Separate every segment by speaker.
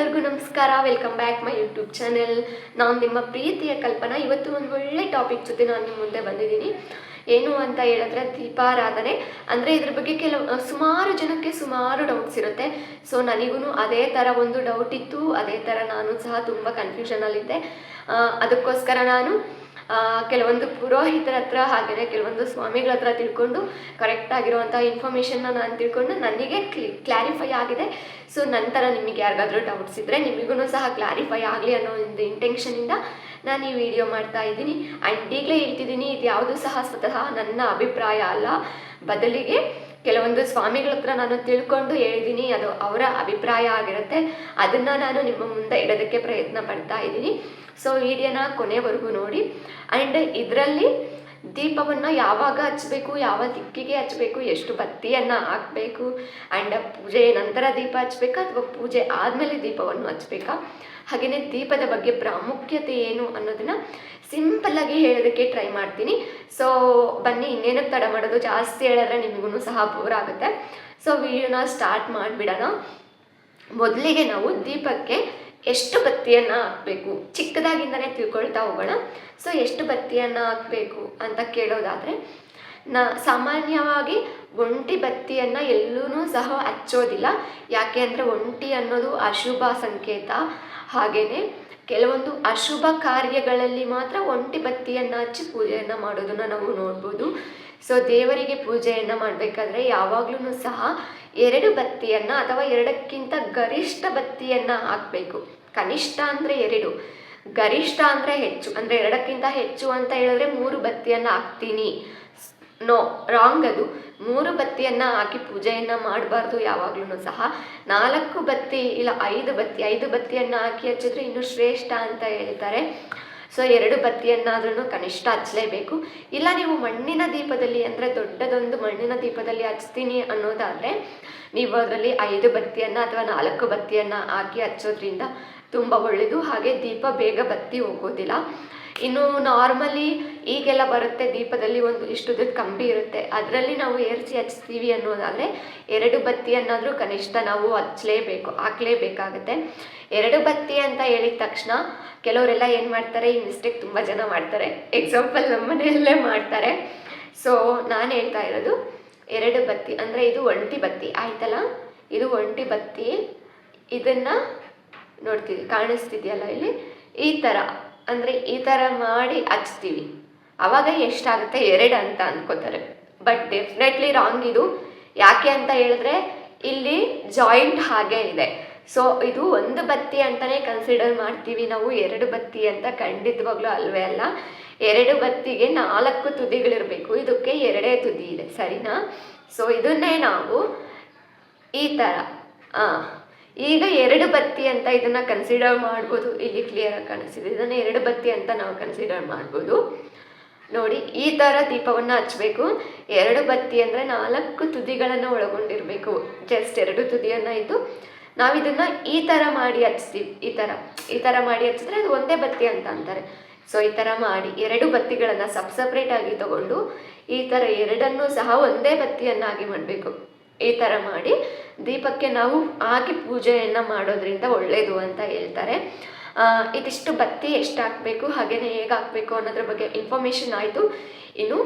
Speaker 1: ಎಲ್ಲರಿಗೂ ನಮಸ್ಕಾರ. Welcome back my YouTube channel ನಾನು ನಿಮ್ಮ ಪ್ರೀತಿಯ ಕಲ್ಪನಾ. ಇವತ್ತು ಒಂದು ಒಳ್ಳೆ ಟಾಪಿಕ್ ಜೊತೆ ನಾನು ನಿಮ್ಮ ಮುಂದೆ ಬಂದಿದ್ದೀನಿ. ಏನು ಅಂತ ಹೇಳಿದ್ರೆ ದೀಪಾರಾಧನೆ. ಅಂದರೆ ಇದ್ರ ಬಗ್ಗೆ ಕೆಲವು ಸುಮಾರು ಜನಕ್ಕೆ ಸುಮಾರು ಡೌಟ್ಸ್ ಇರುತ್ತೆ. ಸೊ ನನಗೂ ಅದೇ ಥರ ಒಂದು ಡೌಟ್ ಇತ್ತು. ಅದೇ ಥರ ನಾನು ಸಹ ತುಂಬ ಕನ್ಫ್ಯೂಷನಲ್ಲಿದ್ದೆ ಅದಕ್ಕೋಸ್ಕರ ನಾನು ಕೆಲವೊಂದು ಪುರೋಹಿತರ ಹತ್ರ ಹಾಗೆಯೇ ಕೆಲವೊಂದು ಸ್ವಾಮಿಗಳ ಹತ್ರ ತಿಳ್ಕೊಂಡು ಕರೆಕ್ಟ್ ಆಗಿರುವಂಥ ಇನ್ಫಾರ್ಮೇಷನ್ನ ನಾನು ತಿಳ್ಕೊಂಡು ನನಗೆ ಕ್ಲಿ ಕ್ಲಾರಿಫೈ ಆಗಿದೆ. ಸೊ ನಂತರ ನಿಮಗೆ ಯಾರಿಗಾದ್ರೂ ಡೌಟ್ಸ್ ಇದ್ದರೆ ನಿಮಗೂ ಸಹ ಕ್ಲಾರಿಫೈ ಆಗಲಿ ಅನ್ನೋ ಒಂದು ಇಂಟೆನ್ಷನಿಂದ ನಾನು ಈ ವಿಡಿಯೋ ಮಾಡ್ತಾ ಇದ್ದೀನಿ. ಆ್ಯಂಡ್ ಈಗಲೇ ಹೇಳ್ತಿದ್ದೀನಿ, ಇದು ಯಾವುದೂ ಸಹ ಸ್ವತಃ ನನ್ನ ಅಭಿಪ್ರಾಯ ಅಲ್ಲ. ಬದಲಿಗೆ ಕೆಲವೊಂದು ಸ್ವಾಮಿಗಳ ಹತ್ರ ನಾನು ತಿಳ್ಕೊಂಡು ಹೇಳಿದ್ದೀನಿ, ಅದು ಅವರ ಅಭಿಪ್ರಾಯ ಆಗಿರುತ್ತೆ. ಅದನ್ನು ನಾನು ನಿಮ್ಮ ಮುಂದೆ ಇಡೋದಕ್ಕೆ ಪ್ರಯತ್ನ ಪಡ್ತಾ ಇದ್ದೀನಿ. ಸೊ ವಿಡಿಯೋನ ಕೊನೆವರೆಗೂ ನೋಡಿ. ಆ್ಯಂಡ್ ಇದರಲ್ಲಿ ದೀಪವನ್ನು ಯಾವಾಗ ಹಚ್ಚಬೇಕು ಯಾವ ದಿಕ್ಕಿಗೆ ಹಚ್ಚಬೇಕು ಎಷ್ಟು ಬತ್ತಿಯನ್ನು ಹಾಕಬೇಕು ಆ್ಯಂಡ್ ಪೂಜೆ ನಂತರ ದೀಪ ಹಚ್ಚಬೇಕಾ ಅಥವಾ ಪೂಜೆ ಆದಮೇಲೆ ದೀಪವನ್ನು ಹಚ್ಚಬೇಕಾ ಹಾಗೆಯೇ ದೀಪದ ಬಗ್ಗೆ ಪ್ರಾಮುಖ್ಯತೆ ಏನು ಅನ್ನೋದನ್ನು ಸಿಂಪಲ್ಲಾಗಿ ಹೇಳೋದಕ್ಕೆ ಟ್ರೈ ಮಾಡ್ತೀನಿ. ಸೊ ಬನ್ನಿ, ಇನ್ನೇನಕ್ಕೆ ತಡ ಮಾಡೋದು? ಜಾಸ್ತಿ ಹೇಳಿದ್ರೆ ನಿಮಗೂ ಸಹ ಬೋರ್ ಆಗುತ್ತೆ. ಸೊ ವಿಡಿಯೋನ ಸ್ಟಾರ್ಟ್ ಮಾಡಿಬಿಡೋಣ. ಮೊದಲಿಗೆ ನಾವು ದೀಪಕ್ಕೆ ಎಷ್ಟು ಬತ್ತಿಯನ್ನು ಹಾಕಬೇಕು? ಚಿಕ್ಕದಾಗಿಂದನೇ ತಿಳ್ಕೊಳ್ತಾ ಹೋಗೋಣ. ಸೊ ಎಷ್ಟು ಬತ್ತಿಯನ್ನು ಹಾಕಬೇಕು ಅಂತ ಕೇಳೋದಾದರೆ, ನಾ ಸಾಮಾನ್ಯವಾಗಿ ಒಂಟಿ ಬತ್ತಿಯನ್ನು ಎಲ್ಲೂ ಸಹ ಹಚ್ಚೋದಿಲ್ಲ. ಯಾಕೆ ಅಂದರೆ ಒಂಟಿ ಅನ್ನೋದು ಅಶುಭ ಸಂಕೇತ. ಹಾಗೆಯೇ ಕೆಲವೊಂದು ಅಶುಭ ಕಾರ್ಯಗಳಲ್ಲಿ ಮಾತ್ರ ಒಂಟಿ ಬತ್ತಿಯನ್ನು ಹಚ್ಚಿ ಪೂಜೆಯನ್ನು ಮಾಡೋದನ್ನು ನಾವು ನೋಡ್ಬೋದು. ಸೊ ದೇವರಿಗೆ ಪೂಜೆಯನ್ನು ಮಾಡಬೇಕಾದ್ರೆ ಯಾವಾಗಲೂ ಸಹ ಎರಡು ಬತ್ತಿಯನ್ನು ಅಥವಾ ಎರಡಕ್ಕಿಂತ ಗರಿಷ್ಠ ಬತ್ತಿಯನ್ನು ಹಾಕಬೇಕು. ಕನಿಷ್ಠ ಅಂದರೆ ಎರಡು. ಗರಿಷ್ಠ ಅಂದರೆ ಹೆಚ್ಚು. ಅಂದರೆ ಎರಡಕ್ಕಿಂತ ಹೆಚ್ಚು ಅಂತ ಹೇಳಿದ್ರೆ ಮೂರು ಬತ್ತಿಯನ್ನು ಹಾಕ್ತೀನಿ. ನೋ ರಾಂಗ್ ಅದು. ಮೂರು ಬತ್ತಿಯನ್ನು ಹಾಕಿ ಪೂಜೆಯನ್ನು ಮಾಡಬಾರ್ದು ಯಾವಾಗಲೂ ಸಹ. ನಾಲ್ಕು ಬತ್ತಿ ಇಲ್ಲ, ಐದು ಬತ್ತಿ ಐದು ಬತ್ತಿಯನ್ನು ಹಾಕಿ ಹಚ್ಚಿದ್ರೆ ಇನ್ನೂ ಶ್ರೇಷ್ಠ ಅಂತ ಹೇಳ್ತಾರೆ. ಸೊ ಎರಡು ಬತ್ತಿಯನ್ನಾದ್ರೂ ಕನಿಷ್ಠ ಹಚ್ಚಲೇಬೇಕು. ಇಲ್ಲ ನೀವು ಮಣ್ಣಿನ ದೀಪದಲ್ಲಿ ಅಂದರೆ ದೊಡ್ಡದೊಂದು ಮಣ್ಣಿನ ದೀಪದಲ್ಲಿ ಹಚ್ತೀನಿ ಅನ್ನೋದಾದರೆ, ನೀವು ಅದರಲ್ಲಿ ಐದು ಬತ್ತಿಯನ್ನು ಅಥವಾ ನಾಲ್ಕು ಬತ್ತಿಯನ್ನು ಹಾಕಿ ಹಚ್ಚೋದ್ರಿಂದ ತುಂಬ ಒಳ್ಳೆಯದು ಹಾಗೆ ದೀಪ ಬೇಗ ಬತ್ತಿ ಹೋಗೋದಿಲ್ಲ. ಇನ್ನು ನಾರ್ಮಲಿ ಈಗೆಲ್ಲ ಬರುತ್ತೆ ದೀಪದಲ್ಲಿ ಒಂದು ಇಷ್ಟುದ ಕಂಬಿ ಇರುತ್ತೆ. ಅದರಲ್ಲಿ ನಾವು ಏರಿಸಿ ಹಚ್ತೀವಿ ಅನ್ನೋದಾದರೆ ಎರಡು ಬತ್ತಿಯನ್ನಾದರೂ ಕನಿಷ್ಠ ನಾವು ಹಚ್ಚಲೇಬೇಕು ಹಾಕ್ಲೇಬೇಕಾಗತ್ತೆ. ಎರಡು ಬತ್ತಿ ಅಂತ ಹೇಳಿದ ತಕ್ಷಣ ಕೆಲವರೆಲ್ಲ ಏನು ಮಾಡ್ತಾರೆ, ಈ ಮಿಸ್ಟೇಕ್ ತುಂಬ ಜನ ಮಾಡ್ತಾರೆ. ಎಕ್ಸಾಂಪಲ್ ನಮ್ಮ ಮನೆಯಲ್ಲೇ ಮಾಡ್ತಾರೆ. ಸೊ ನಾನು ಹೇಳ್ತಾ ಇರೋದು, ಎರಡು ಬತ್ತಿ ಅಂದರೆ ಇದು ಒಂಟಿ ಬತ್ತಿ, ಆಯ್ತಲ್ಲ? ಇದು ಒಂಟಿ ಬತ್ತಿ, ಇದನ್ನು ನೋಡ್ತೀವಿ, ಕಾಣಿಸ್ತಿದೆಯಲ್ಲ ಇಲ್ಲಿ? ಈ ಥರ ಅಂದರೆ ಈ ಥರ ಮಾಡಿ ಹಚ್ತೀವಿ. ಆವಾಗ ಎಷ್ಟಾಗುತ್ತೆ? ಎರಡು ಅಂತ ಅಂದ್ಕೋತಾರೆ ಬಟ್ ಡೆಫಿನೆಟ್ಲಿ ರಾಂಗ್ ಇದು. ಯಾಕೆ ಅಂತ ಹೇಳಿದ್ರೆ, ಇಲ್ಲಿ ಜಾಯಿಂಟ್ ಹಾಗೆ ಇದೆ. ಸೊ ಇದು ಒಂದು ಬತ್ತಿ ಅಂತಲೇ ಕನ್ಸಿಡರ್ ಮಾಡ್ತೀವಿ ನಾವು. ಎರಡು ಬತ್ತಿ ಅಂತ ಖಂಡಿತವಾಗ್ಲೂ ಅಲ್ವೇ ಅಲ್ಲ. ಎರಡು ಬತ್ತಿಗೆ ನಾಲ್ಕು ತುದಿಗಳಿರಬೇಕು. ಇದಕ್ಕೆ ಎರಡೇ ತುದಿ ಇದೆ. ಸರಿನಾ? ಸೊ ಇದನ್ನೇ ನಾವು ಈ ಥರ ಹಾಂ ಈಗ ಎರಡು ಬತ್ತಿ ಅಂತ ಇದನ್ನು ಕನ್ಸಿಡರ್ ಮಾಡ್ಬೋದು. ಇಲ್ಲಿ ಕ್ಲಿಯರಾಗಿ ಕಾಣಿಸಿದೆ ಇದನ್ನು ಎರಡು ಬತ್ತಿ ಅಂತ ನಾವು ಕನ್ಸಿಡರ್ ಮಾಡ್ಬೋದು. ನೋಡಿ, ಈ ಥರ ದೀಪವನ್ನು ಹಚ್ಚಬೇಕು ಎರಡು ಬತ್ತಿ ಅಂದರೆ ನಾಲ್ಕು ತುದಿಗಳನ್ನು ಒಳಗೊಂಡಿರಬೇಕು. ಜಸ್ಟ್ ಎರಡು ತುದಿಯನ್ನು ಇದ್ದು ನಾವು ಈ ಥರ ಮಾಡಿ ಹಚ್ತೀವಿ. ಈ ಥರ ಈ ಥರ ಮಾಡಿ ಹಚ್ಚಿದ್ರೆ ಅದು ಒಂದೇ ಬತ್ತಿ ಅಂತ ಅಂತಾರೆ. ಸೊ ಈ ಥರ ಮಾಡಿ ಎರಡು ಬತ್ತಿಗಳನ್ನು ಸಬ್ ಸಪ್ರೇಟಾಗಿ ತಗೊಂಡು ಈ ಥರ ಎರಡನ್ನೂ ಸಹ ಒಂದೇ ಬತ್ತಿಯನ್ನಾಗಿ ಮಾಡಬೇಕು. ಈ ಥರ ಮಾಡಿ ದೀಪಕ್ಕೆ ನಾವು ಹಾಕಿ ಪೂಜೆಯನ್ನು ಮಾಡೋದ್ರಿಂದ ಒಳ್ಳೆಯದು ಅಂತ ಹೇಳ್ತಾರೆ. ಇದಿಷ್ಟು ಬತ್ತಿ ಎಷ್ಟು ಹಾಕಬೇಕು ಹಾಗೆಯೇ ಹೇಗೆ ಹಾಕಬೇಕು ಅನ್ನೋದ್ರ ಬಗ್ಗೆ ಇನ್ಫಾರ್ಮೇಷನ್ ಆಯಿತು. ಇನ್ನು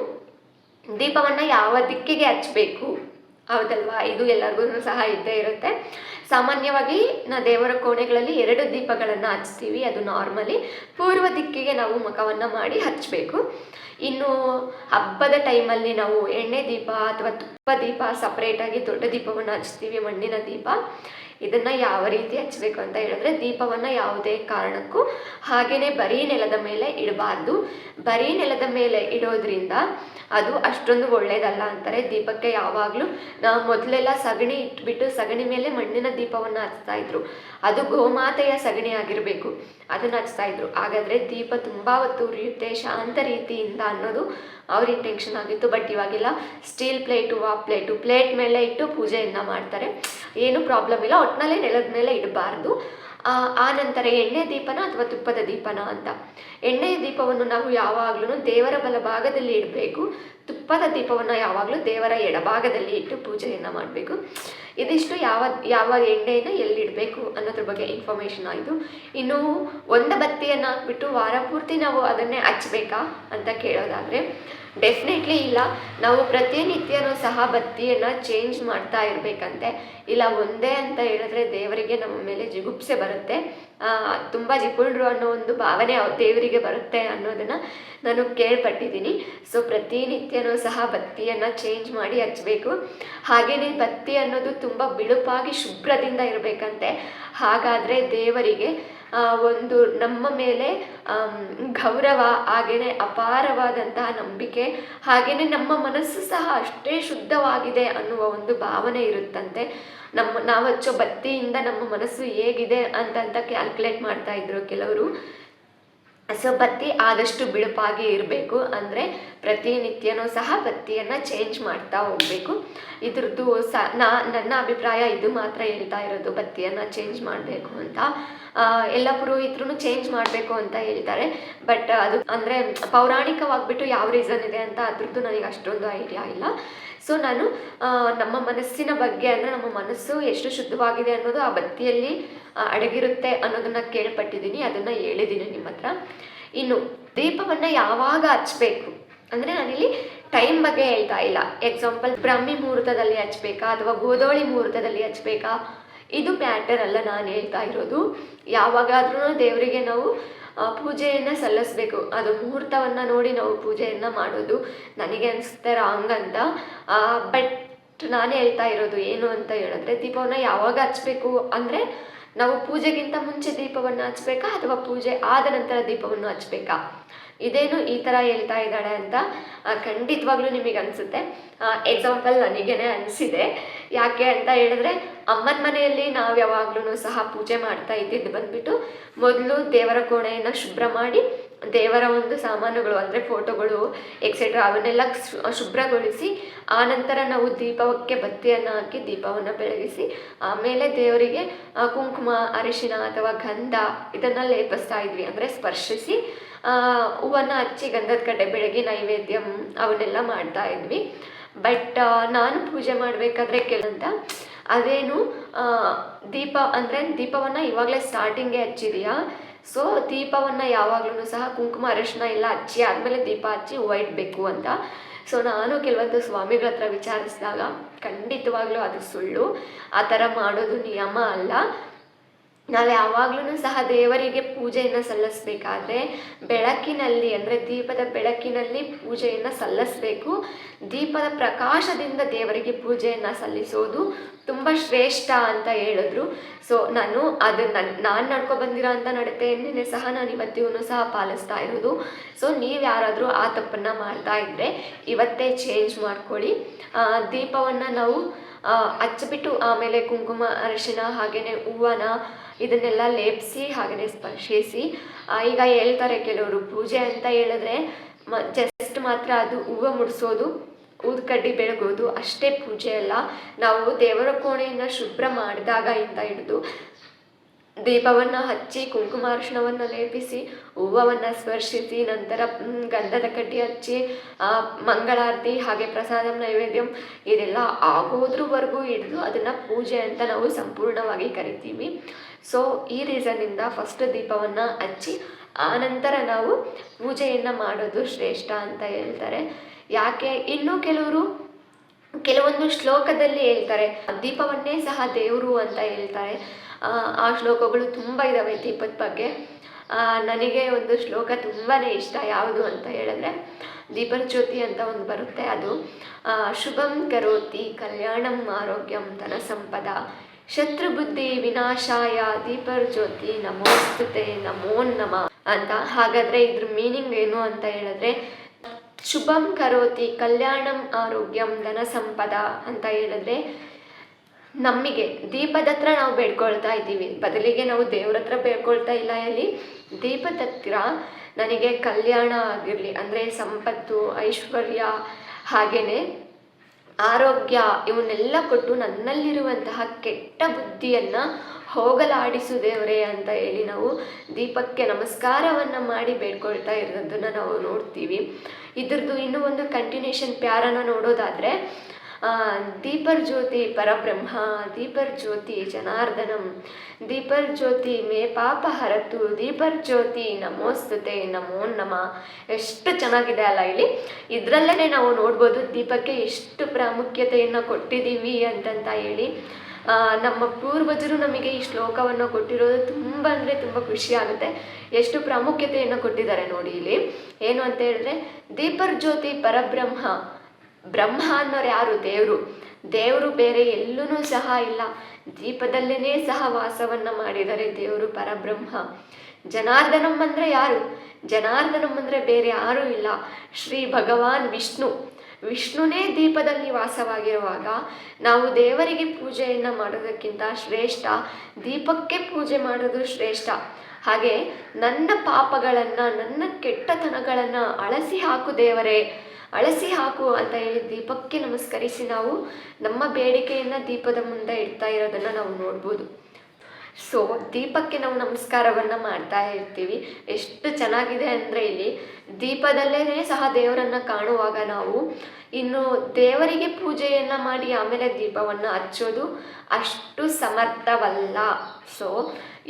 Speaker 1: ದೀಪವನ್ನು ಯಾವ ದಿಕ್ಕಿಗೆ ಹಚ್ಚಬೇಕು ಹೌದಲ್ವಾ? ಇದು ಎಲ್ಲರಿಗೂ ಸಹ ಇದ್ದೇ ಇರುತ್ತೆ. ಸಾಮಾನ್ಯವಾಗಿ ನಾ ದೇವರ ಕೋಣೆಗಳಲ್ಲಿ ಎರಡು ದೀಪಗಳನ್ನು ಹಚ್ತೀವಿ, ಅದು ನಾರ್ಮಲಿ. ಪೂರ್ವ ದಿಕ್ಕಿಗೆ ನಾವು ಮುಖವನ್ನು ಮಾಡಿ ಹಚ್ಚಬೇಕು ಇನ್ನು ಹಬ್ಬದ ಟೈಮಲ್ಲಿ ನಾವು ಎಣ್ಣೆ ದೀಪ ಅಥವಾ ತುಪ್ಪ ದೀಪ ಸಪ್ರೇಟಾಗಿ ದೊಡ್ಡ ದೀಪವನ್ನು ಹಚ್ತೀವಿ, ಮಣ್ಣಿನ ದೀಪ. ಇದನ್ನು ಯಾವ ರೀತಿ ಹಚ್ಚಬೇಕು ಅಂತ ಹೇಳಿದ್ರೆ ದೀಪವನ್ನು ಯಾವುದೇ ಕಾರಣಕ್ಕೂ ಹಾಗೆಯೇ ಬರೀ ನೆಲದ ಮೇಲೆ ಇಡಬಾರ್ದು. ಬರೀ ನೆಲದ ಮೇಲೆ ಇಡೋದ್ರಿಂದ ಅದು ಅಷ್ಟೊಂದು ಒಳ್ಳೆಯದಲ್ಲ ಅಂತಾರೆ. ದೀಪಕ್ಕೆ ಯಾವಾಗಲೂ ನಾವು ಮೊದಲೆಲ್ಲ ಸಗಣಿ ಇಟ್ಬಿಟ್ಟು ಸಗಣಿ ಮೇಲೆ ಮಣ್ಣಿನ ದೀಪವನ್ನು ಹಚ್ತಾ ಇದ್ರು. ಅದು ಗೋಮಾತೆಯ ಸಗಣಿ ಆಗಿರಬೇಕು. ಅದನ್ನು ಹಚ್ತಾ ಇದ್ರು. ಹಾಗಾದರೆ ದೀಪ ತುಂಬ ಹೊತ್ತು ಉರಿಯುತ್ತೆ, ಶಾಂತ ರೀತಿಯಿಂದ ಅನ್ನೋದು ಅವ್ರ ಇಂಟೆನ್ಷನ್ ಆಗಿತ್ತು. ಬಟ್ ಇವಾಗಿಲ್ಲ ಸ್ಟೀಲ್ ಪ್ಲೇಟು ಆ ಪ್ಲೇಟು ಪ್ಲೇಟ್ ಮೇಲೆ ಇಟ್ಟು ಪೂಜೆಯನ್ನು ಮಾಡ್ತಾರೆ. ಏನು ಪ್ರಾಬ್ಲಮ್ ಇಲ್ಲ. ಒಟ್ಟಿನಲ್ಲೇ ನೆಲದ ಮೇಲೆ ಇಡಬಾರ್ದು. ಆ, ನಂತರ ಎಣ್ಣೆ ದೀಪನ ಅಥವಾ ತುಪ್ಪದ ದೀಪನ ಅಂತ. ಎಣ್ಣೆಯ ದೀಪವನ್ನು ನಾವು ಯಾವಾಗಲೂ ದೇವರ ಬಲಭಾಗದಲ್ಲಿ ಇಡಬೇಕು. ತುಪ್ಪದ ದೀಪವನ್ನು ಯಾವಾಗಲೂ ದೇವರ ಎಡಭಾಗದಲ್ಲಿ ಇಟ್ಟು ಪೂಜೆಯನ್ನು ಮಾಡಬೇಕು. ಇದಿಷ್ಟು ಯಾವ ಯಾವ ಎಣ್ಣೆಯನ್ನು ಎಲ್ಲಿಡಬೇಕು ಅನ್ನೋದ್ರ ಬಗ್ಗೆ ಇನ್ಫಾರ್ಮೇಷನ್ ಆಯಿತು. ಇನ್ನು ಒಂದು ಬತ್ತಿಯನ್ನು ಹಾಕ್ಬಿಟ್ಟು ವಾರ ಪೂರ್ತಿ ನಾವು ಅದನ್ನೇ ಹಚ್ಚಬೇಕಾ ಅಂತ ಕೇಳೋದಾದರೆ ಡೆಫಿನೆಟ್ಲಿ ಇಲ್ಲ. ನಾವು ಪ್ರತಿನಿತ್ಯನೂ ಸಹ ಬತ್ತಿಯನ್ನು ಚೇಂಜ್ ಮಾಡ್ತಾ ಇರಬೇಕಂತೆ. ಇಲ್ಲ, ಒಂದೇ ಅಂತ ಹೇಳಿದ್ರೆ ದೇವರಿಗೆ ನಮ್ಮ ಮೇಲೆ ಜಿಗುಪ್ಸೆ ಬರುತ್ತೆ. ತುಂಬ ಜಿಪುಣರು ಅನ್ನೋ ಒಂದು ಭಾವನೆ ದೇವರಿಗೆ ಬರುತ್ತೆ ಅನ್ನೋದನ್ನು ನಾನು ಕೇಳ್ಪಟ್ಟಿದ್ದೀನಿ. ಸೊ ಪ್ರತಿನಿತ್ಯನೂ ಸಹ ಬತ್ತಿಯನ್ನು ಚೇಂಜ್ ಮಾಡಿ ಹಚ್ಚಬೇಕು ಹಾಗೆಯೇ ಬತ್ತಿ ಅನ್ನೋದು ತುಂಬ ಬಿಳುಪಾಗಿ ಶುಭ್ರದಿಂದ ಇರಬೇಕಂತೆ. ಹಾಗಾದರೆ ದೇವರಿಗೆ ಒಂದು ನಮ್ಮ ಮೇಲೆ ಗೌರವ ಹಾಗೆಯೇ ಅಪಾರವಾದಂತಹ ನಂಬಿಕೆ ಹಾಗೆಯೇ ನಮ್ಮ ಮನಸ್ಸು ಸಹ ಅಷ್ಟೇ ಶುದ್ಧವಾಗಿದೆ ಅನ್ನುವ ಒಂದು ಭಾವನೆ ಇರುತ್ತಂತೆ. ನಮ್ಮ ನಾವು ಹಚ್ಚೋ ಬತ್ತಿಯಿಂದ ನಮ್ಮ ಮನಸ್ಸು ಹೇಗಿದೆ ಅಂತಂತ ಕ್ಯಾಲ್ಕುಲೇಟ್ ಮಾಡ್ತಾ ಇದ್ರು ಕೆಲವರು. ಸೊ ಬತ್ತಿ ಆದಷ್ಟು ಬಿಳುಪಾಗಿ ಇರಬೇಕು. ಅಂದರೆ ಪ್ರತಿನಿತ್ಯನೂ ಸಹ ಬತ್ತಿಯನ್ನು ಚೇಂಜ್ ಮಾಡ್ತಾ ಹೋಗಬೇಕು. ಇದ್ರದ್ದು ಸ, ನಾ, ನನ್ನ ಅಭಿಪ್ರಾಯ ಇದು ಮಾತ್ರ ಹೇಳ್ತಾ ಇರೋದು, ಬತ್ತಿಯನ್ನು ಚೇಂಜ್ ಮಾಡಬೇಕು ಅಂತ. ಎಲ್ಲ ಪುರೋಹಿತರು ಚೇಂಜ್ ಮಾಡಬೇಕು ಅಂತ ಹೇಳ್ತಾರೆ. ಬಟ್ ಅದು, ಅಂದರೆ ಪೌರಾಣಿಕವಾಗಿಬಿಟ್ಟು ಯಾವ ರೀಸನ್ ಇದೆ ಅಂತ ಅದ್ರದ್ದು ನನಗೆ ಅಷ್ಟೊಂದು ಐಡಿಯಾ ಇಲ್ಲ. ಸೊ ನಾನು ನಮ್ಮ ಮನಸ್ಸಿನ ಬಗ್ಗೆ ಅಂದರೆ ನಮ್ಮ ಮನಸ್ಸು ಎಷ್ಟು ಶುದ್ಧವಾಗಿದೆ ಅನ್ನೋದು ಆ ಬತ್ತಿಯಲ್ಲಿ ಅಡಗಿರುತ್ತೆ ಅನ್ನೋದನ್ನು ಕೇಳ್ಪಟ್ಟಿದ್ದೀನಿ, ಅದನ್ನು ಹೇಳಿದ್ದೀನಿ ನಿಮ್ಮ ಹತ್ರ. ಇನ್ನು, ದೀಪವನ್ನು ಯಾವಾಗ ಹಚ್ಬೇಕು? ಅಂದರೆ ನಾನಿಲ್ಲಿ ಟೈಮ್ ಬಗ್ಗೆ ಹೇಳ್ತಾ ಇಲ್ಲ. ಎಕ್ಸಾಂಪಲ್ ಬ್ರಹ್ಮಿ ಮುಹೂರ್ತದಲ್ಲಿ ಹಚ್ಬೇಕಾ ಅಥವಾ ಗೋಧೋಳಿ ಮುಹೂರ್ತದಲ್ಲಿ ಹಚ್ಬೇಕಾ? ಇದು ಮ್ಯಾಟರ್ ಅಲ್ಲ ನಾನು ಹೇಳ್ತಾ ಇರೋದು. ಯಾವಾಗಾದ್ರೂ ದೇವರಿಗೆ ನಾವು ಪೂಜೆಯನ್ನು ಸಲ್ಲಿಸ್ಬೇಕು. ಅದು ಮುಹೂರ್ತವನ್ನು ನೋಡಿ ನಾವು ಪೂಜೆಯನ್ನು ಮಾಡೋದು. ನನಗೆ ಅನಿಸುತ್ತೆ ರಾಂಗ್ ಅಂತ. ಬಟ್ ನಾನು ಹೇಳ್ತಾ ಇರೋದು ಏನು ಅಂತ ಹೇಳಿದ್ರೆ, ದೀಪವನ್ನು ಯಾವಾಗ ಹಚ್ಬೇಕು ಅಂದರೆ, ನಾವು ಪೂಜೆಗಿಂತ ಮುಂಚೆ ದೀಪವನ್ನು ಹಚ್ಬೇಕಾ ಅಥವಾ ಪೂಜೆ ಆದ ನಂತರ ದೀಪವನ್ನು ಹಚ್ಬೇಕಾ? ಇದೇನು ಈ ಥರ ಹೇಳ್ತಾ ಇದ್ದಾಳೆ ಅಂತ ಖಂಡಿತವಾಗ್ಲೂ ನಿಮಗೆ ಅನಿಸುತ್ತೆ ಎಕ್ಸಾಂಪಲ್ ನನಗೇನೆ ಅನಿಸಿದೆ. ಯಾಕೆ ಅಂತ ಹೇಳಿದ್ರೆ ಅಮ್ಮನ ಮನೆಯಲ್ಲಿ ನಾವು ಯಾವಾಗ್ಲೂ ಸಹ ಪೂಜೆ ಮಾಡ್ತಾ ಇದ್ದಿದ್ದು ಬಂದ್ಬಿಟ್ಟು ಮೊದಲು ದೇವರ ಕೋಣೆಯನ್ನು ಶುಭ್ರ ಮಾಡಿ ದೇವರ ಒಂದು ಸಾಮಾನುಗಳು, ಅಂದರೆ ಫೋಟೋಗಳು ಎಕ್ಸೆಟ್ರಾ ಅವನ್ನೆಲ್ಲ ಶುಭ್ರಗೊಳಿಸಿ ಆ ನಂತರ ನಾವು ದೀಪಕ್ಕೆ ಬತ್ತಿಯನ್ನು ಹಾಕಿ ದೀಪವನ್ನು ಬೆಳಗಿಸಿ ಆಮೇಲೆ ದೇವರಿಗೆ ಕುಂಕುಮ, ಅರಿಶಿನ ಅಥವಾ ಗಂಧ ಇದನ್ನು ಲೇಪಿಸ್ತಾ ಇದ್ವಿ. ಅಂದರೆ ಸ್ಪರ್ಶಿಸಿ ಹೂವನ್ನು ಹಚ್ಚಿ ಗಂಧದ ಕಡೆ ಬೆಳಗ್ಗೆ ನೈವೇದ್ಯ ಅವನ್ನೆಲ್ಲ ಮಾಡ್ತಾ ಇದ್ವಿ. ಬಟ್ ನಾನು ಪೂಜೆ ಮಾಡಬೇಕಾದ್ರೆ ಕೆಲಂತ ಅದೇನು ದೀಪ ಅಂದರೆ ದೀಪವನ್ನು ಇವಾಗಲೇ ಸ್ಟಾರ್ಟಿಂಗೇ ಹಚ್ಚಿದೆಯಾ? ಸೊ ದೀಪವನ್ನು ಯಾವಾಗಲೂ ಸಹ ಕುಂಕುಮ, ಅರಿಶಿನ ಎಲ್ಲ ಹಚ್ಚಿ, ಆದಮೇಲೆ ದೀಪ ಹಚ್ಚಿ ಹೂವು ಅಂತ. ಸೊ ನಾನು ಕೆಲವೊಂದು ಸ್ವಾಮಿಗಳ ಹತ್ರ ವಿಚಾರಿಸಿದಾಗ ಖಂಡಿತವಾಗ್ಲೂ ಅದು ಸುಳ್ಳು. ಆ ಥರ ಮಾಡೋದು ನಿಯಮ ಅಲ್ಲ. ನಾವು ಯಾವಾಗ್ಲೂ ಸಹ ದೇವರಿಗೆ ಪೂಜೆಯನ್ನು ಸಲ್ಲಿಸಬೇಕಾದ್ರೆ ಬೆಳಕಿನಲ್ಲಿ, ಅಂದರೆ ದೀಪದ ಬೆಳಕಿನಲ್ಲಿ ಪೂಜೆಯನ್ನು ಸಲ್ಲಿಸಬೇಕು. ದೀಪದ ಪ್ರಕಾಶದಿಂದ ದೇವರಿಗೆ ಪೂಜೆಯನ್ನು ಸಲ್ಲಿಸೋದು ತುಂಬ ಶ್ರೇಷ್ಠ ಅಂತ ಹೇಳಿದ್ರು. ಸೊ ನಾನು ಅದು ನನ್ನ ನಾನು ನಡ್ಕೊ ಬಂದಿರೋ ಅಂತ ನಡತೆಯನ್ನೇ ಸಹ ನಾನು ಇವತ್ತಿಗೂ ಸಹ ಪಾಲಿಸ್ತಾ ಇರೋದು. ಸೊ ನೀವು ಯಾರಾದರೂ ಆ ತಪ್ಪನ್ನು ಮಾಡ್ತಾ ಇದ್ದರೆ ಇವತ್ತೇ ಚೇಂಜ್ ಮಾಡ್ಕೊಳ್ಳಿ. ದೀಪವನ್ನು ನಾವು ಹಚ್ಬಿಟ್ಟು ಆಮೇಲೆ ಕುಂಕುಮ, ಅರಿಶಿನ ಹಾಗೆಯೇ ಹೂವನ ಇದನ್ನೆಲ್ಲ ಲೇಪಿಸಿ ಹಾಗೆಯೇ ಸ್ಪರ್ಶಿಸಿ. ಈಗ ಹೇಳ್ತಾರೆ ಕೆಲವರು, ಪೂಜೆ ಅಂತ ಹೇಳಿದ್ರೆ ಮ, ಜಸ್ಟ್ ಮಾತ್ರ ಅದು ಹೂವು ಮುಡಿಸೋದು ಊದ್ಕಡ್ಡಿ ಬೆಳಗೋದು, ಅಷ್ಟೇ ಪೂಜೆ ಅಲ್ಲ. ನಾವು ದೇವರ ಕೋಣೆಯನ್ನು ಶುಭ್ರ ಮಾಡಿದಾಗ ಇಂದ ಹಿಡಿದು ದೀಪವನ್ನು ಹಚ್ಚಿ ಕುಂಕುಮ ಅರಿಶಿಣವನ್ನು ಲೇಪಿಸಿ, ಹೂವವನ್ನು ಸ್ಪರ್ಶಿಸಿ, ನಂತರ ಗಂಧದ ಕಡ್ಡಿ ಹಚ್ಚಿ ಮಂಗಳಾರತಿ ಹಾಗೆ ಪ್ರಸಾದ ನೈವೇದ್ಯಂ ಇದೆಲ್ಲ ಆಗೋದ್ರವರೆಗೂ ಹಿಡಿದು ಅದನ್ನು ಪೂಜೆ ಅಂತ ನಾವು ಸಂಪೂರ್ಣವಾಗಿ ಕರಿತೀವಿ. ಸೊ ಈ ರೀಸನ್ನಿಂದ ಫಸ್ಟ್ ದೀಪವನ್ನು ಹಚ್ಚಿ ಆನಂತರ ನಾವು ಪೂಜೆಯನ್ನು ಮಾಡೋದು ಶ್ರೇಷ್ಠ ಅಂತ ಹೇಳ್ತಾರೆ. ಯಾಕೆ? ಇನ್ನೂ ಕೆಲವರು ಕೆಲವೊಂದು ಶ್ಲೋಕದಲ್ಲಿ ಹೇಳ್ತಾರೆ, ದೀಪವನ್ನೇ ಸಹ ದೇವರು ಅಂತ ಹೇಳ್ತಾರೆ. ಆ, ಶ್ಲೋಕಗಳು ತುಂಬ ಇದ್ದಾವೆ ದೀಪದ ಬಗ್ಗೆ ನನಗೆ ಒಂದು ಶ್ಲೋಕ ತುಂಬಾ ಇಷ್ಟ ಯಾವುದು ಅಂತ ಹೇಳಿದ್ರೆ ದೀಪದ ಜ್ಯೋತಿ ಅಂತ ಒಂದು ಬರುತ್ತೆ ಅದು. ಶುಭಂ ಕರೋತಿ ಕಲ್ಯಾಣಂ ಆರೋಗ್ಯಂ ಧನ ಸಂಪದ. ಶತ್ರುಬುದ್ಧಿ ವಿನಾಶಾಯ ದೀಪರ್ ಜ್ಯೋತಿ ನಮೋಸ್ತುತೆ ನಮೋ ನಮ ಅಂತ. ಹಾಗಾದ್ರೆ ಇದ್ರ ಮೀನಿಂಗ್ ಏನು ಅಂತ ಹೇಳಿದ್ರೆ ಶುಭಂ ಕರೋತಿ ಕಲ್ಯಾಣಂ ಆರೋಗ್ಯಂ ಧನ ಸಂಪದ ಅಂತ ಹೇಳಿದ್ರೆ ನಮಗೆ ದೀಪದ ಹತ್ರ ನಾವು ಬೇಡ್ಕೊಳ್ತಾ ಇದ್ದೀವಿ. ಬದಲಿಗೆ ನಾವು ದೇವ್ರ ಹತ್ರ ಬೇಡ್ಕೊಳ್ತಾ ಇಲ್ಲ ಇಲ್ಲಿ ದೀಪದ ಹತ್ರ ನನಗೆ ಕಲ್ಯಾಣ ಆಗಿರಲಿ, ಅಂದರೆ ಸಂಪತ್ತು, ಐಶ್ವರ್ಯ ಹಾಗೆಯೇ ಆರೋಗ್ಯ, ಇವನ್ನೆಲ್ಲ ಕೊಟ್ಟು ನನ್ನಲ್ಲಿರುವಂತಹ ಕೆಟ್ಟ ಬುದ್ಧಿಯನ್ನು ಹೋಗಲಾಡಿಸು ದೇವರೇ ಅಂತ ಹೇಳಿ ನಾವು ದೀಪಕ್ಕೆ ನಮಸ್ಕಾರವನ್ನು ಮಾಡಿ ಬೇಡ್ಕೊಳ್ತಾ ಇರೋದನ್ನು ನಾವು ನೋಡ್ತೀವಿ. ಇದ್ರದ್ದು ಇನ್ನೂ ಒಂದು ಕಂಟಿನ್ಯೂಷನ್ ಪ್ಯಾರನ್ನು ನೋಡೋದಾದರೆ ದೀಪರ್ ಜ್ಯೋತಿ ಪರಬ್ರಹ್ಮ, ದೀಪರ್ ಜ್ಯೋತಿ ಜನಾರ್ದನಂ, ದೀಪರ್ ಜ್ಯೋತಿ ಮೇ ಪಾಪ ಹರತು, ದೀಪರ್ ಜ್ಯೋತಿ ನಮೋಸ್ತುತೆ ನಮೋ ನಮ. ಎಷ್ಟು ಚೆನ್ನಾಗಿದೆ ಅಲ್ಲ ಇಲ್ಲಿ. ಇದರಲ್ಲೇ ನಾವು ನೋಡ್ಬೋದು ದೀಪಕ್ಕೆ ಎಷ್ಟು ಪ್ರಾಮುಖ್ಯತೆಯನ್ನು ಕೊಟ್ಟಿದ್ದೀವಿ ಅಂತಂತ ಹೇಳಿ. ನಮ್ಮ ಪೂರ್ವಜರು ನಮಗೆ ಈ ಶ್ಲೋಕವನ್ನು ಕೊಟ್ಟಿರೋದು ತುಂಬ ಅಂದರೆ ತುಂಬ ಖುಷಿ ಆಗುತ್ತೆ. ಎಷ್ಟು ಪ್ರಾಮುಖ್ಯತೆಯನ್ನು ಕೊಟ್ಟಿದ್ದಾರೆ ನೋಡಿ ಇಲ್ಲಿ. ಏನು ಅಂತ ಹೇಳಿದ್ರೆ, ದೀಪರ್ ಜ್ಯೋತಿ ಪರಬ್ರಹ್ಮ. ಬ್ರಹ್ಮ ಅನ್ನೋರು ಯಾರು? ದೇವರು. ದೇವರು ಬೇರೆ ಎಲ್ಲೂ ಸಹ ಇಲ್ಲ. ದೀಪದಲ್ಲೇ ಸಹ ವಾಸವನ್ನು ಮಾಡಿದರೆ ದೇವರು ಪರಬ್ರಹ್ಮ. ಜನಾರ್ದನಂ ಅಂದರೆ ಯಾರು? ಜನಾರ್ದನಂ ಅಂದರೆ ಬೇರೆ ಯಾರೂ ಇಲ್ಲ. ಶ್ರೀ ಭಗವಾನ್ ವಿಷ್ಣು. ವಿಷ್ಣುನೇ ದೀಪದಲ್ಲಿ ವಾಸವಾಗಿರುವಾಗ ನಾವು ದೇವರಿಗೆ ಪೂಜೆಯನ್ನು ಮಾಡೋದಕ್ಕಿಂತ ಶ್ರೇಷ್ಠ. ದೀಪಕ್ಕೆ ಪೂಜೆ ಮಾಡೋದು ಶ್ರೇಷ್ಠ. ಹಾಗೆ ನನ್ನ ಪಾಪಗಳನ್ನು, ನನ್ನ ಕೆಟ್ಟತನಗಳನ್ನು ಅಳಸಿ ಹಾಕು ದೇವರೇ. ಅಳಸಿ ಹಾಕು ಅಂತ ಹೇಳಿ ದೀಪಕ್ಕೆ ನಮಸ್ಕರಿಸಿ ನಾವು ನಮ್ಮ ಬೇಡಿಕೆಯನ್ನು ದೀಪದ ಮುಂದೆ ಇಡ್ತಾ ಇರೋದನ್ನು ನಾವು ನೋಡ್ಬೋದು. ಸೊ ದೀಪಕ್ಕೆ ನಾವು ನಮಸ್ಕಾರವನ್ನು ಮಾಡ್ತಾ ಇರ್ತೀವಿ. ಎಷ್ಟು ಚೆನ್ನಾಗಿದೆ ಅಂದರೆ ಇಲ್ಲಿ ದೀಪದಲ್ಲೇ ಸಹ ದೇವರನ್ನು ಕಾಣುವಾಗ ನಾವು ಇನ್ನು ದೇವರಿಗೆ ಪೂಜೆಯನ್ನು ಮಾಡಿ ಆಮೇಲೆ ದೀಪವನ್ನು ಹಚ್ಚೋದು ಅಷ್ಟು ಸಮರ್ಥವಲ್ಲ. ಸೊ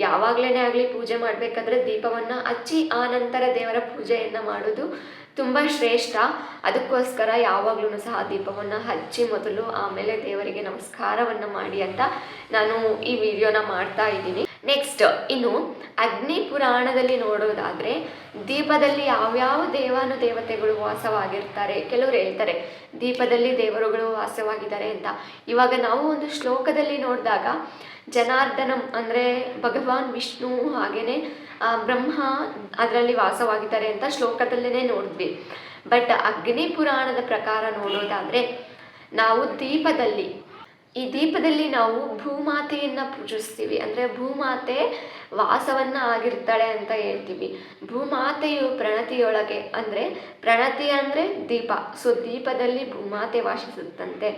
Speaker 1: ಯಾವಾಗಲೇ ಆಗಲಿ ಪೂಜೆ ಮಾಡಬೇಕಾದ್ರೆ ದೀಪವನ್ನು ಹಚ್ಚಿ ಆ ನಂತರ ದೇವರ ಪೂಜೆಯನ್ನು ಮಾಡೋದು ತುಂಬ ಶ್ರೇಷ್ಠ. ಅದಕ್ಕೋಸ್ಕರ ಯಾವಾಗಲೂ ಸಹ ದೀಪವನ್ನು ಹಚ್ಚಿ ಮೊದಲು ಆಮೇಲೆ ದೇವರಿಗೆ ನಮಸ್ಕಾರವನ್ನು ಮಾಡಿ ಅಂತ ನಾನು ಈ ವಿಡಿಯೋನ ಮಾಡ್ತಾ ಇದ್ದೀನಿ. ನೆಕ್ಸ್ಟ್ ಇನ್ನು ಅಗ್ನಿ ಪುರಾಣದಲ್ಲಿ ನೋಡೋದಾದರೆ ದೀಪದಲ್ಲಿ ಯಾವ್ಯಾವ ದೇವಾನು ದೇವತೆಗಳು ವಾಸವಾಗಿರ್ತಾರೆ? ಕೆಲವರು ಹೇಳ್ತಾರೆ, ದೀಪದಲ್ಲಿ ದೇವರುಗಳು ವಾಸವಾಗಿದ್ದಾರೆ ಅಂತ. ಇವಾಗ ನಾವು ಒಂದು ಶ್ಲೋಕದಲ್ಲಿ ನೋಡಿದಾಗ ಜನಾರ್ದನಂ ಅಂದರೆ ಭಗವಾನ್ ವಿಷ್ಣು ಹಾಗೆಯೇ ಬ್ರಹ್ಮ ಅದರಲ್ಲಿ ವಾಸವಾಗಿದ್ದಾರೆ ಅಂತ ಶ್ಲೋಕದಲ್ಲೇ ನೋಡಿದ್ವಿ. ಬಟ್ ಅಗ್ನಿ ಪುರಾಣದ ಪ್ರಕಾರ ನೋಡೋದಾದರೆ ನಾವು ದೀಪದಲ್ಲಿ ಈ ದೀಪದಲ್ಲಿ ನಾವು ಭೂಮಾತೆಯನ್ನು ಪೂಜಿಸ್ತೀವಿ. ಅಂದರೆ ಭೂಮಾತೆ ವಾಸವನ್ನು ಆಗಿರ್ತಾಳೆ ಅಂತ ಹೇಳ್ತೀವಿ. ಭೂಮಾತೆಯು ಪ್ರಣತಿಯೊಳಗೆ ಅಂದರೆ ಪ್ರಣತಿ ಅಂದರೆ ದೀಪ. ಸೊ ದೀಪದಲ್ಲಿ ಭೂಮಾತೆ ವಾಸಿಸುತ್ತಂತೆ.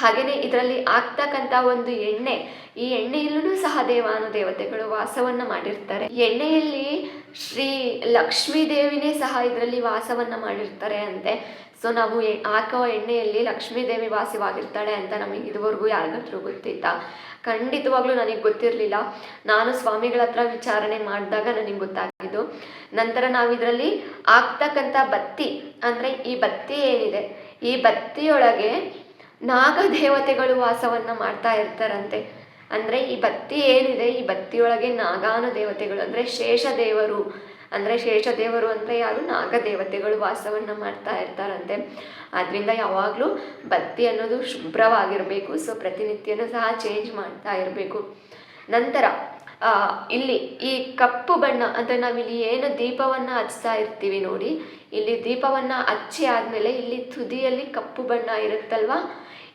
Speaker 1: ಹಾಗೆಯೇ ಇದರಲ್ಲಿ ಆಗ್ತಕ್ಕಂಥ ಒಂದು ಎಣ್ಣೆ. ಈ ಎಣ್ಣೆಯಲ್ಲೂ ಸಹ ದೇವಾನು ದೇವತೆಗಳು ವಾಸವನ್ನು ಮಾಡಿರ್ತಾರೆ. ಎಣ್ಣೆಯಲ್ಲಿ ಶ್ರೀ ಲಕ್ಷ್ಮೀ ದೇವಿನೇ ಸಹ ಇದರಲ್ಲಿ ವಾಸವನ್ನು ಮಾಡಿರ್ತಾರೆ ಅಂತೆ. ಸೊ ನಾವು ಹಾಕೋ ಎಣ್ಣೆಯಲ್ಲಿ ಲಕ್ಷ್ಮೀ ದೇವಿ ವಾಸಿವಾಗಿರ್ತಾಳೆ ಅಂತ ನಮಗೆ ಇದುವರೆಗೂ ಯಾರಿಗಾದ್ರೂ ಗೊತ್ತಿತ್ತ ಖಂಡಿತವಾಗ್ಲೂ ನನಗೆ ಗೊತ್ತಿರಲಿಲ್ಲ. ನಾನು ಸ್ವಾಮಿಗಳ ಹತ್ರ ವಿಚಾರಣೆ ಮಾಡಿದಾಗ ನನಗೆ ಗೊತ್ತಾಗಿದ್ದು. ನಂತರ ನಾವು ಇದರಲ್ಲಿ ಹಾಕ್ತಕ್ಕಂಥ ಬತ್ತಿ, ಅಂದರೆ ಈ ಬತ್ತಿ ಏನಿದೆ? ಈ ಬತ್ತಿಯೊಳಗೆ ನಾಗದೇವತೆಗಳು ವಾಸವನ್ನು ಮಾಡ್ತಾ ಇರ್ತಾರಂತೆ. ಅಂದರೆ ಈ ಬತ್ತಿ ಏನಿದೆ? ಈ ಬತ್ತಿಯೊಳಗೆ ನಾಗಾನ ದೇವತೆಗಳು, ಅಂದರೆ ಶೇಷದೇವರು ಅಂದರೆ ಶೇಷದೇವರು ಅಂದರೆ ಯಾರು ನಾಗದೇವತೆಗಳು ವಾಸವನ್ನು ಮಾಡ್ತಾ ಇರ್ತಾರಂತೆ. ಆದ್ದರಿಂದ ಯಾವಾಗಲೂ ಬತ್ತಿ ಅನ್ನೋದು ಶುಭ್ರವಾಗಿರಬೇಕು, ಸೊ ಪ್ರತಿನಿತ್ಯನೂ ಸಹ ಚೇಂಜ್ ಮಾಡ್ತಾ ಇರಬೇಕು. ನಂತರ ಇಲ್ಲಿ ಈ ಕಪ್ಪು ಬಣ್ಣ, ಅಂದರೆ ನಾವಿಲ್ಲಿ ಏನು ದೀಪವನ್ನು ಹಚ್ತಾ ಇರ್ತೀವಿ ನೋಡಿ, ಇಲ್ಲಿ ದೀಪವನ್ನು ಹಚ್ಚಿ ಆದಮೇಲೆ ಇಲ್ಲಿ ತುದಿಯಲ್ಲಿ ಕಪ್ಪು ಬಣ್ಣ ಇರುತ್ತಲ್ವ?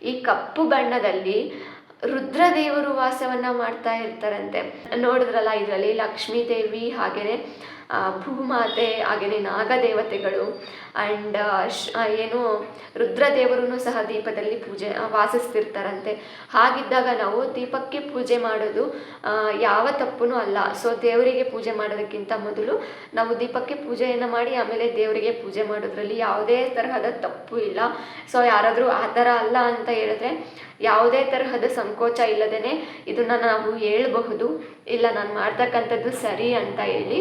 Speaker 1: ಈ ಕಪ್ಪು ಬಣ್ಣದಲ್ಲಿ ರುದ್ರದೇವರು ವಾಸವನ್ನು ಮಾಡ್ತಾ ಇರ್ತಾರಂತೆ. ನೋಡಿದ್ರಲ್ಲ ಇದರಲ್ಲಿ ಲಕ್ಷ್ಮೀ ದೇವಿ ಹಾಗೆಯೇ ಭೂಮಾತೆ ಹಾಗೆಯೇ ನಾಗದೇವತೆಗಳು ಆ್ಯಂಡ್ ಏನು ರುದ್ರದೇವರು ಸಹ ದೀಪದಲ್ಲಿ ಪೂಜೆ ವಾಸಿಸ್ತಿರ್ತಾರಂತೆ. ಹಾಗಿದ್ದಾಗ ನಾವು ದೀಪಕ್ಕೆ ಪೂಜೆ ಮಾಡೋದು ಯಾವ ತಪ್ಪೂ ಅಲ್ಲ. ಸೊ ದೇವರಿಗೆ ಪೂಜೆ ಮಾಡೋದಕ್ಕಿಂತ ಮೊದಲು ನಾವು ದೀಪಕ್ಕೆ ಪೂಜೆಯನ್ನು ಮಾಡಿ, ಆಮೇಲೆ ದೇವರಿಗೆ ಪೂಜೆ ಮಾಡೋದ್ರಲ್ಲಿ ಯಾವುದೇ ತರಹದ ತಪ್ಪು ಇಲ್ಲ. ಸೊ ಯಾರಾದರೂ ಆ ಥರ ಅಲ್ಲ ಅಂತ ಹೇಳಿದ್ರೆ ಯಾವುದೇ ತರಹದ ಸಂಕೋಚ ಇಲ್ಲದೇ ಇದನ್ನು ನಾವು ಹೇಳಬಹುದು. ಇಲ್ಲ, ನಾನು ಮಾಡ್ತಕ್ಕಂಥದ್ದು ಸರಿ ಅಂತ ಹೇಳಿ.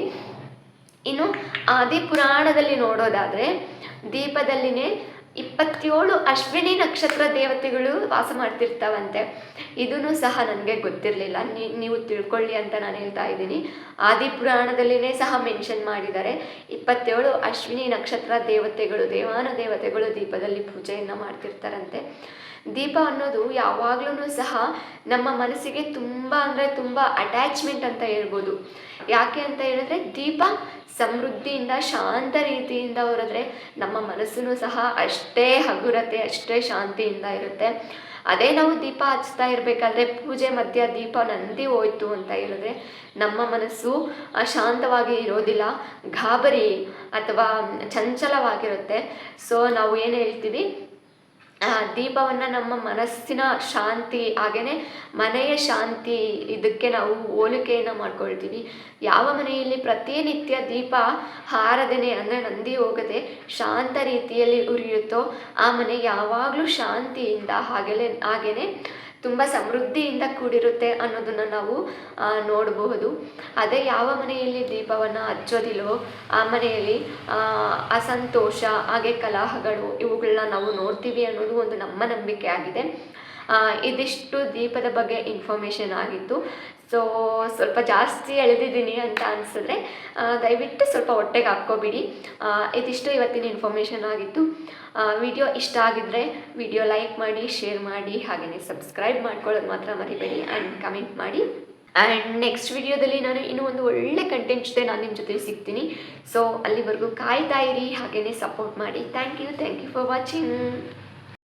Speaker 1: ಇನ್ನು ಆದಿ ಪುರಾಣದಲ್ಲಿ ನೋಡೋದಾದರೆ ದೀಪದಲ್ಲಿನೇ ಇಪ್ಪತ್ತೇಳು ಅಶ್ವಿನಿ ನಕ್ಷತ್ರ ದೇವತೆಗಳು ವಾಸ ಮಾಡ್ತಿರ್ತಾವಂತೆ. ಇದೂ ಸಹ ನನಗೆ ಗೊತ್ತಿರಲಿಲ್ಲ. ನೀವು ತಿಳ್ಕೊಳ್ಳಿ ಅಂತ ನಾನು ಹೇಳ್ತಾ ಇದ್ದೀನಿ. ಆದಿ ಪುರಾಣದಲ್ಲಿನೇ ಸಹ ಮೆನ್ಷನ್ ಮಾಡಿದ್ದಾರೆ. ಇಪ್ಪತ್ತೇಳು ಅಶ್ವಿನಿ ನಕ್ಷತ್ರ ದೇವತೆಗಳು, ದೇವಾನ ದೇವತೆಗಳು ದೀಪದಲ್ಲಿ ಪೂಜೆಯನ್ನು ಮಾಡ್ತಿರ್ತಾರಂತೆ. ದೀಪ ಅನ್ನೋದು ಯಾವಾಗ್ಲೂ ಸಹ ನಮ್ಮ ಮನಸ್ಸಿಗೆ ತುಂಬ ಅಂದರೆ ತುಂಬ ಅಟ್ಯಾಚ್ಮೆಂಟ್ ಅಂತ ಹೇಳ್ಬೋದು. ಯಾಕೆ ಅಂತ ಹೇಳಿದ್ರೆ ದೀಪ ಸಮೃದ್ಧಿಯಿಂದ, ಶಾಂತ ರೀತಿಯಿಂದ ಹೊರದ್ರೆ ನಮ್ಮ ಮನಸ್ಸು ಸಹ ಅಷ್ಟೇ ಹಗುರತೆ, ಅಷ್ಟೇ ಶಾಂತಿಯಿಂದ ಇರುತ್ತೆ. ಅದೇ ನಾವು ದೀಪ ಹಚ್ತಾ ಇರಬೇಕಾದ್ರೆ ಪೂಜೆ ಮಧ್ಯ ದೀಪ ನಂದಿ ಹೋಯ್ತು ಅಂತ ಹೇಳಿದ್ರೆ ನಮ್ಮ ಮನಸ್ಸು ಅಶಾಂತವಾಗಿ ಇರೋದಿಲ್ಲ, ಗಾಬರಿ ಅಥವಾ ಚಂಚಲವಾಗಿರುತ್ತೆ. ಸೊ ನಾವು ಏನು ಹೇಳ್ತೀವಿ? ದೀಪವನ್ನು ನಮ್ಮ ಮನಸ್ಸಿನ ಶಾಂತಿ ಹಾಗೆಯೇ ಮನೆಯ ಶಾಂತಿ, ಇದಕ್ಕೆ ನಾವು ಹೋಲಿಕೆಯನ್ನು ಮಾಡ್ಕೊಳ್ತೀವಿ. ಯಾವ ಮನೆಯಲ್ಲಿ ಪ್ರತಿನಿತ್ಯ ದೀಪ ಹಾರದೇನೆ ಅಂದರೆ ನಂದಿ ಹೋಗದೆ ಶಾಂತ ರೀತಿಯಲ್ಲಿ ಉರಿಯುತ್ತೋ, ಆ ಮನೆ ಯಾವಾಗಲೂ ಶಾಂತಿಯಿಂದ ಹಾಗೆಯೇ ಹಾಗೆಯೇ ತುಂಬ ಸಮೃದ್ಧಿಯಿಂದ ಕೂಡಿರುತ್ತೆ ಅನ್ನೋದನ್ನು ನಾವು ನೋಡಬಹುದು. ಅದೇ ಯಾವ ಮನೆಯಲ್ಲಿ ದೀಪವನ್ನು ಹಚ್ಚೋದಿಲ್ವೋ ಆ ಮನೆಯಲ್ಲಿ ಅಸಂತೋಷ, ಹಾಗೆ ಕಲಹಗಳು ಇವುಗಳನ್ನ ನಾವು ನೋಡ್ತೀವಿ ಅನ್ನೋದು ಒಂದು ನಮ್ಮ ನಂಬಿಕೆ ಆಗಿದೆ. ಇದಿಷ್ಟು ದೀಪದ ಬಗ್ಗೆ ಇನ್ಫಾರ್ಮೇಷನ್ ಆಗಿತ್ತು. ಸೊ ಸ್ವಲ್ಪ ಜಾಸ್ತಿ ಎಳೆದಿದ್ದೀನಿ ಅಂತ ಅನಿಸಿದ್ರೆ ದಯವಿಟ್ಟು ಸ್ವಲ್ಪ ಹೊಟ್ಟೆಗೆ ಹಾಕ್ಕೋಬಿಡಿ. ಇದಿಷ್ಟು ಇವತ್ತಿನ ಇನ್ಫಾರ್ಮೇಷನ್ ಆಗಿತ್ತು. ವಿಡಿಯೋ ಇಷ್ಟ ಆಗಿದ್ದರೆ ವಿಡಿಯೋ ಲೈಕ್ ಮಾಡಿ ಶೇರ್ ಮಾಡಿ ಹಾಗೆಯೇ ಸಬ್ಸ್ಕ್ರೈಬ್ ಮಾಡ್ಕೊಳ್ಳೋದು ಮಾತ್ರ ಮರಿಬೇಡಿ ಆ್ಯಂಡ್ ಕಮೆಂಟ್ ಮಾಡಿ. ಆ್ಯಂಡ್ ನೆಕ್ಸ್ಟ್ ವಿಡಿಯೋದಲ್ಲಿ ನಾನು ಇನ್ನೂ ಒಂದು ಒಳ್ಳೆ ಕಂಟೆಂಟ್ ಜೊತೆ ನಾನು ನಿಮ್ಮ ಜೊತೆ ಸಿಗ್ತೀನಿ. ಸೊ ಅಲ್ಲಿವರೆಗೂ ಕಾಯ್ತಾ ಇರಿ ಹಾಗೆಯೇ ಸಪೋರ್ಟ್ ಮಾಡಿ. Thank you thank you for watching